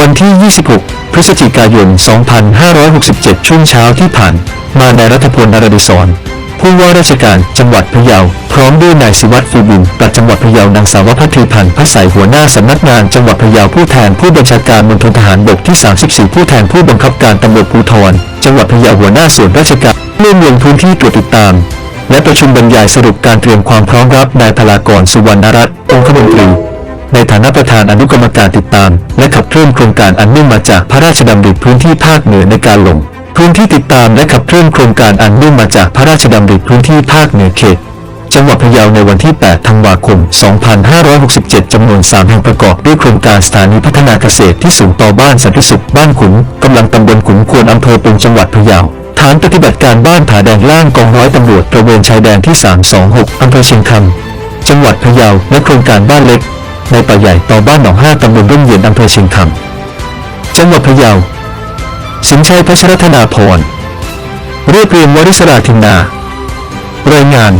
วันที่ 26 พฤศจิกายน 2567 ช่วงเช้าที่ผ่าน มาในายรัฐพลนรดิศรผู้ว่าราชการจังหวัดพะเยา พร้อมด้วยนายสิวัตรฟูบินปลัดจังหวัดพะเยานางสาวพัทธีพันธ์พระใสยหัวหน้าสำนักงานจังหวัดพะเยาผู้แทนผู้บัญชาการมณฑลทหารบกที่ 34 ผู้แทนผู้บังคับการตำรวจภูธรจังหวัดพะเยาหัวหน้าส่วนราชการร่วมลงพื้นที่ตรวจติดตาม และประชุมบรรยายสรุปการเตรียมความพร้อมรับนายพลากรสุวรรณรัตน์องคมนตรี ในฐานะประธานอนุกรรมการติดตาม และขับเคลื่อนโครงการอันเนื่องมาจากพระราชดำริพื้นที่ภาคเหนือในการลง พื้นที่ติดตามและขับเคลื่อนโครงการอันเนื่องมาจากพระราชดำริพื้นที่ภาคเหนือเขตจังหวัดพะเยาในวันที่ 8 ธันวาคม 2567 จำนวน 3 แห่งประกอบด้วยโครงการสถานีพัฒนาเกษตรที่สูงต่อบ้านสันติสุข บ้านขุน กำลังตำบลขุนควรอำเภอปุงจังหวัดพะเยา ฐานปฏิบัติการบ้านผาแดงล่างกองร้อยตำรวจตระเวนชายแดนที่ 326 อำเภอเชียงคำ จังหวัดพะเยา และโครงการบ้านเล็ก ในป่าใหญ่ต่อบ้านหนองห้าตำบลร่มเย็นอำเภอเชียงคำจังหวัดพะเยา สินชัยพัชรธนาพรเรียบเรียงวริศราธินนารายงาน